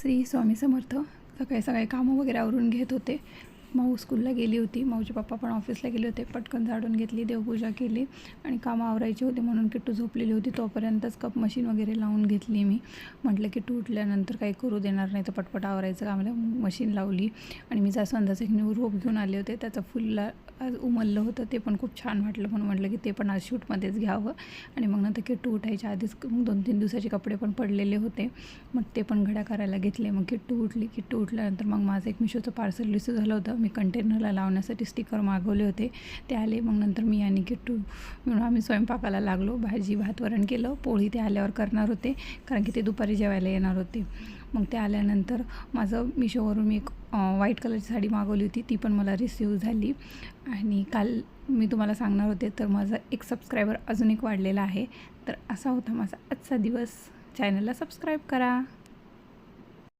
श्री स्वामी समर्थ सकाळी सकाळी कामं वगैरे आवरून घेत होते. माऊ स्कूलला गेली होती. माऊचे पप्पा पण ऑफिसला गेले होते. पटकन झाडून घेतली देवपूजा केली आणि कामं आवरायची होती म्हणून किट्टू झोपलेली होती. तोपर्यंतच कप मशीन वगैरे लावून घेतली मी. म्हटलं किट्टू उठल्यानंतर काही करू देणार नाही तर पटपट आवरायचं कामाला मशीन लावली आणि मी जास्वंदाचं एक न्यू रोप घेऊन आले होते. त्याचं फुलला आज उमललं होतं. ते पण खूप छान वाटलं म्हणून म्हटलं की ते पण आज शूटमध्येच घ्यावं. आणि मग नंतर किट्टू उठायच्या आधीच मग दोन तीन दिवसाचे कपडे पण पडलेले होते. मग ते पण घड्या करायला घेतले. मग किट्टू उठली. किट्टू उठल्यानंतर मग माझं एक मिशोचं पार्सल रिसिव्ह झालं होतं. मी कंटेनरला लावण्यासाठी स्टिकर मागवले होते. ते आले मग नंतर मी आणि किट्टू म्हणून आम्ही स्वयंपाकाला लागलो भाजी भात वरण केलं पोळी ते आल्यावर करणार होते कारण की ते दुपारी जेवायला येणार होते. मग ते आल्यानंतर माझं मिशोवरून मी एक व्हाईट कलरची साडी मागवली होती ती पण मला रिसिव्ह झाली. आणि काल मी तुम्हाला सांगणार होते तर माझा एक सबस्क्रायबर अजून एक वाढलेला आहे. तर असा होता माझा आजचा दिवस. चॅनलला सबस्क्राईब करा.